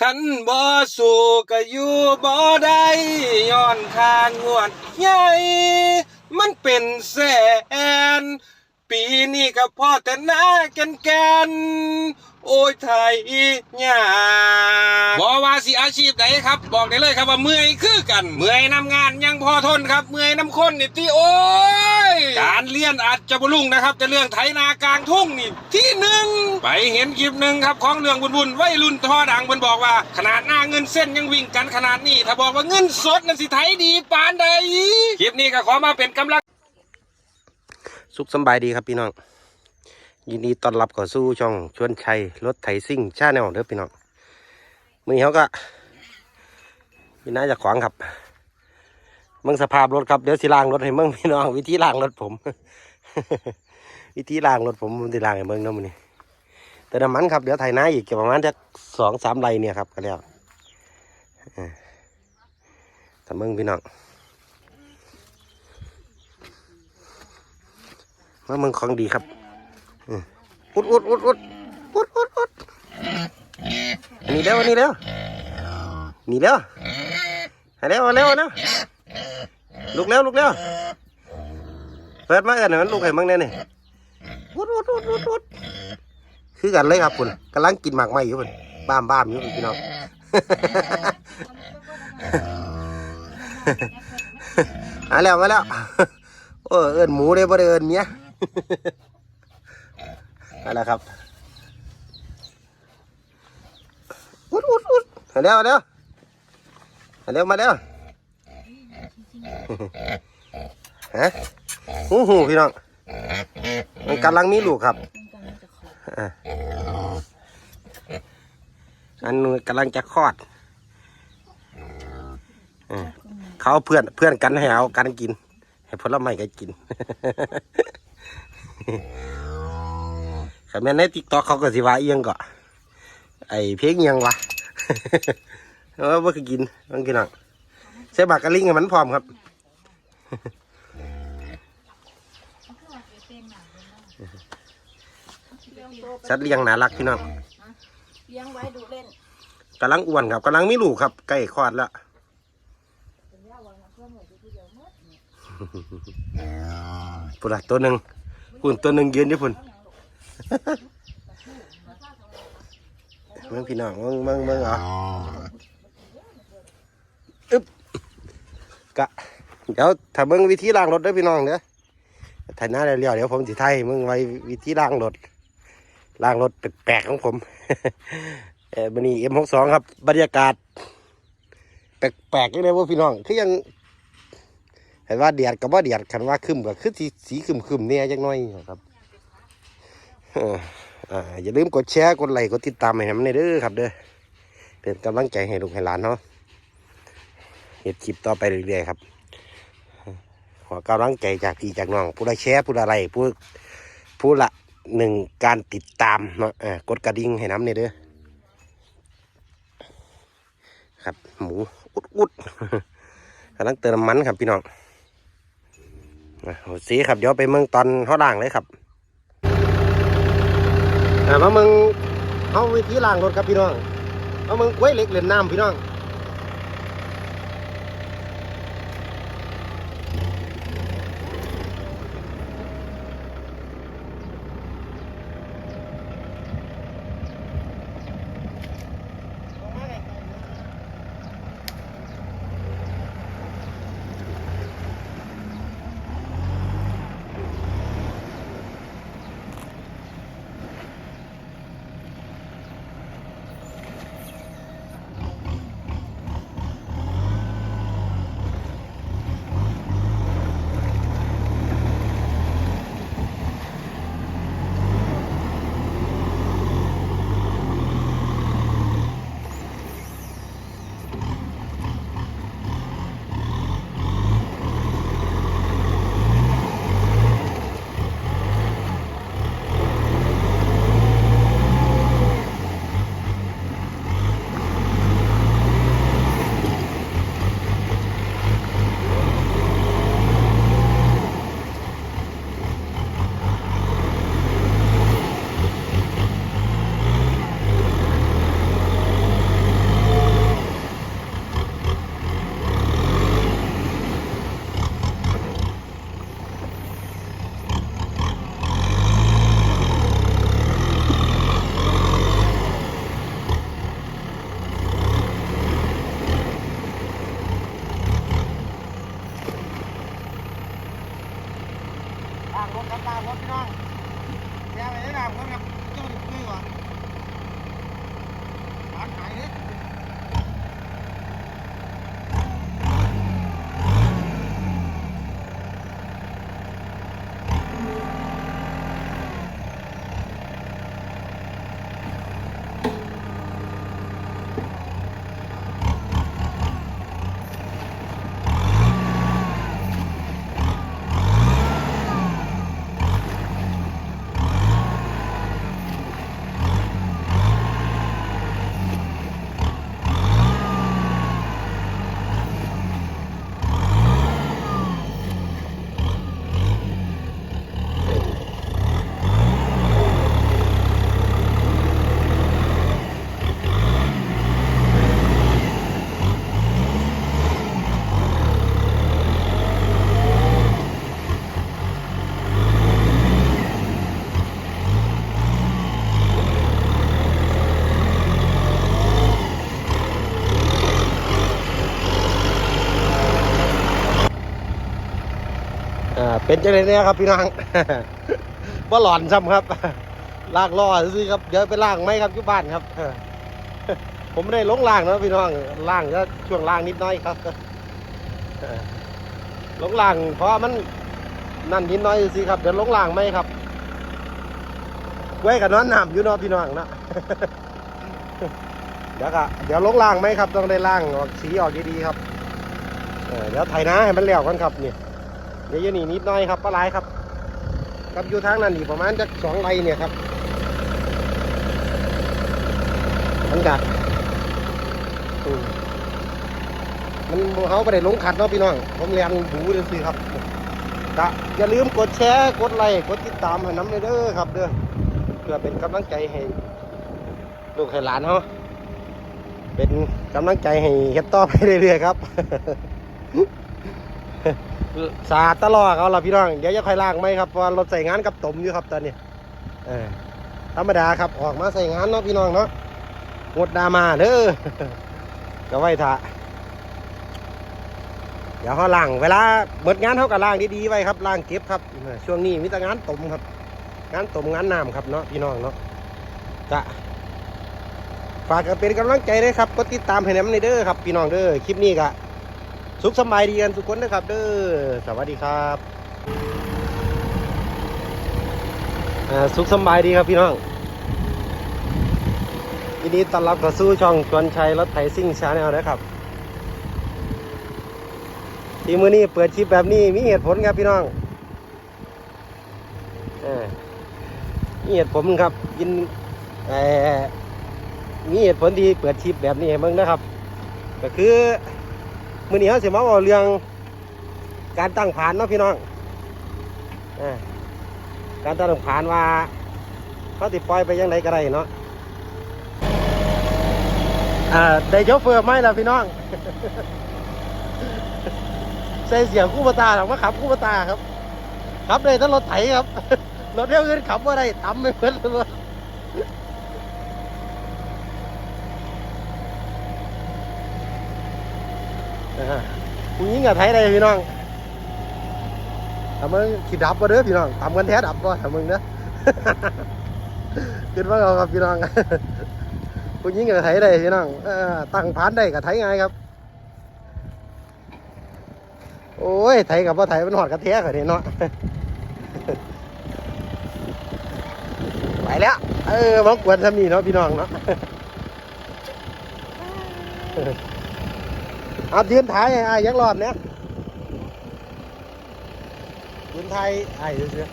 ขันบ่สู้ก็อยู่บ่ได้ย้อนทางงวดใหญ่มันเป็นแสน ปีนี้ก็พอแต่หน้าแกนแกนๆโอ้ยไทยยาบอกว่าสิอาชีพไหนครับ บอกได้เลยครับว่าเมื่อยคือกัน เมื่อยนำงานยังพอทนครับ เมื่อยนำคนนี่ที่โอ้ย การเรียนอาจจะบ่ลุ่งนะครับ แต่เรื่องไถนากลางทุ่งนี่ที่หนึ่งไปเห็นคลิปหนึ่งครับของเรื่องบุญบุญวัยรุ่นท่อดังเพิ่นบอกว่า ขนาดหน้าเงินเส้นยังวิ่งกันขนาดนี้ ถ้าบอกว่าเงินสดนั่นสิไถดีปานใดคลิปนี้ก็ขอมาเป็นกำลังสุขสำบายดีครับพี่น้อง ยินดีต้อนรับเข้าสู่ช่องชวนชัยรถไถซิ่งชาแนลเด้อพี่น้องมือนี้เขาก็พี่น้าจะขวางครับ เมืองสภาพรถครับเดี๋ยวสิล้างรถให้เมืองพี่น้องวิธีล้างรถผม วิธีล้างรถผมผมสิล้างให้เมืองนะมื้อนี้แต่น้ำมันครับเดี๋ยวไถนาอีกประมาณจะสองสามไรเนี่ยครับก็แล้วแต่เมืองพี่น้องมาเมืองของดีครับอุดอุดอุดอุดอุดอุดอุดนนี้แล้วนนี้แล้วนี่แล้วเอาแล้วเอาแล้วเอาแล้ว ลุกแล้วลุกแล้วเปิดมาเอินให้มันลุกให้มึงแน่นี่อุดอุดอุดอุดอุดคือกันเลยครับคุณกำลังกินหมากไม้อยู่คุณบ้ามบ้ามอยู่พี่น้องมาแล้วมาแล้วโอ้เอินหมูเลยบ่ได้เอินเมียนั่นแหละครับอุดอุดอุดมาเร็วมาเร็วมาเร็วมาเร็ว ฮะหูหูพี่น้องมันกำลังมีลูกครับอะอันนู้นกำลังจะคลอดเขาเพื่อนเพื่อนกันให้เอากันกิน ให้ผลไม้กันกินขันแม่นในติ๊กต็อกเขาก็สิว่าเอียงก็ไอเพลงเอียงวะเออว่ากินมันกินอะ ใส่บากกะลิงให้มันพร้อมครับสัตว์เลี้ยงน่ารักพี่น้องเลี้ยงไว้ดูเล่นกำลังอ้วนครับกำลังมีลูกครับใกล้คลอดแล้วปุ่นละตัวหนึ่งปุ่นตัวหนึ่งยืนที่ปุ่นเมืองพี่น้องเมืองเมืองเมืองเหรออึ๊บ กะ เดี๋ยวถ้าเมืองวิธีล้างรถด้วยพี่น้องเด้อถ่ายหน้าเรียวเดี๋ยวผมสิไทยมืองไว้วิธีล้างรถล้างรถแปลกๆของผมเออบันนี้เอ็มหกสองครับ บรรยากาศ แปลกๆเลยว่าพี่น้อง คือยังเห็นว่าเดียดกับว่าเดียดคันว่าคึมกับคือสีสีคึมคึมเนี่ยจังน้อยครับอย่าลืมกดแชร์กดไลค์กดติดตามให้ผมในอยเด้อครับเด้อเป็นกำลังใจให้ลูกให้หลานเนาะ เห็ดคลิปต่อไปเรื่อยๆครับ ขอกำลังใจจากพี่จากน้อง ผู้ใดแชร์ผู้ใดไลค์ผู้ผู้ละหนึ่งการติดตามเนาะกดกระดิ่งให้น้ำในอยเด้อครับ หมูอุดอุดกำลังเติมมันครับพี่น้องอะโอ้สีครับเดี๋ยวไปเมืองตอนเขาล่างเลยครับอ่ามาเมืองเขาวิธีล่างรถครับพี่น้องเอาเมืองกล้วยเล็กเหรียญน้ำพี่น้อง เป็นจังไดเนี่ยครับพี่น้องบ่าหลอนซ้ำครับ ลากล่อซื้อครับ เดี๋ยวไปล่างไหมครับอยู่บ้านครับ ผมไม่ได้ลงล่างนะพี่น้องล่างก็ช่วงล่างนิดหน้อยครับลงล่างเพราะมันนั่นนิดหน้อยสิครับเดี๋ยวลงล่างไหมครับไว้กับน้อนน้ำอยู่เนาะพี่น้องนะเดี๋ยวก็เดี๋ยวลงล่างไหมครับ ต้องได้ล่างออกสีออกดีๆครับเออเดี๋ยวไถนาให้มันแล้วกันครับนี่ เดี๋ยวนี่นิดหน้อยครับปลาไหลายครับกับอยู่ทางนั้นนี่ประมาณจักสองไรเนี่ยครับมันกัดมมันเขาไปได้ลงขัดเนาะพี่น้อง ผมเรียนหูเลยสิครับก็อย่าลืมกดแชร์กดไลค์กดติดตามให้น้ำเลยเด้อครับเด้อเพื่อเป็นกำลังใจให้ลูกให้หลานเขาเป็นกำลังใจให้เฮ็ดต่อไปเรื่อยๆครับ สาดตลอดเขาล่ะพี่น้องเดี๋ยวจะค่อยล้างไหมครับเพราะว่ารถใส่งานกับตมอยู่ครับตอนนี้เออธรรมดาครับออกมาใส่งานเนาะพี่น้องเนาะงดดามาเด้อก็ไว้ท่าเดี๋ยวเขาล้างเวลาเบิดงานเขาก็ล้างดีๆไว้ครับล้างเก็บครับช่วงนี้มีแต่งานตมครับ งานตมงานน้ำครับเนาะพี่น้องเนาะจะฝากเป็นกำลังใจด้วยครับ กดติดตามให้น้ำในเด้อครับ พี่น้องเด้อคลิปนี้ก็ สุขสบายดีกันทุกคนนะครับ เด้อสวัสดีครับอ่าสุขสบายดีครับพี่น้องยินดีต้อนรับเข้าสู่ช่องชวนชัยรถไถซิ่งชาแนลนะครับ ที่มือนี้เปิดคลิปแบบนี้มีเหตุผลครับพี่น้องอมีเหตุผลครับยินเอ่มีเหตุผลที่เปิดชิปแบบนี้ให้เบิ่งนะครับ ก็คือ มื้อนี้เขาสิมาเอาเรื่องการตั้งผานเนาะพี่น้องอการตั้งผานว่าเขาติปล่อยไปยังไงก็ได้เนาะอ่าได้โชเฟือไหมล่ะพี่น้องใส่เสียงคู่บตาหรอกมาขับคู่บตาครับ ขับเลยถ้ารถไถครับ รถเร็วเกินขับว่าได้ต่ำไม่เพิ่นเลย อ่า ผู้หญิงกับไทยได้พี่น้องทำมึงขีดดับมาเด้อพี่น้องทำกันแท้ดับบ่ทำมึงเด้อคิดว่าเอาครับพี่น้องผู้หญิงกับไทยได้พี่น้องตั้งผ่านได้กับไทยไงครับ โอ้ยไทยกับว่าไทยมันหอดกระเทียกันเนาะไปแล้ว เออมากวนทำนี่เนาะพี่น้องเนาะ เอายืนถ่ายไอ้ยักรอบเนี้ยยืนถ่ายไอ้เสือ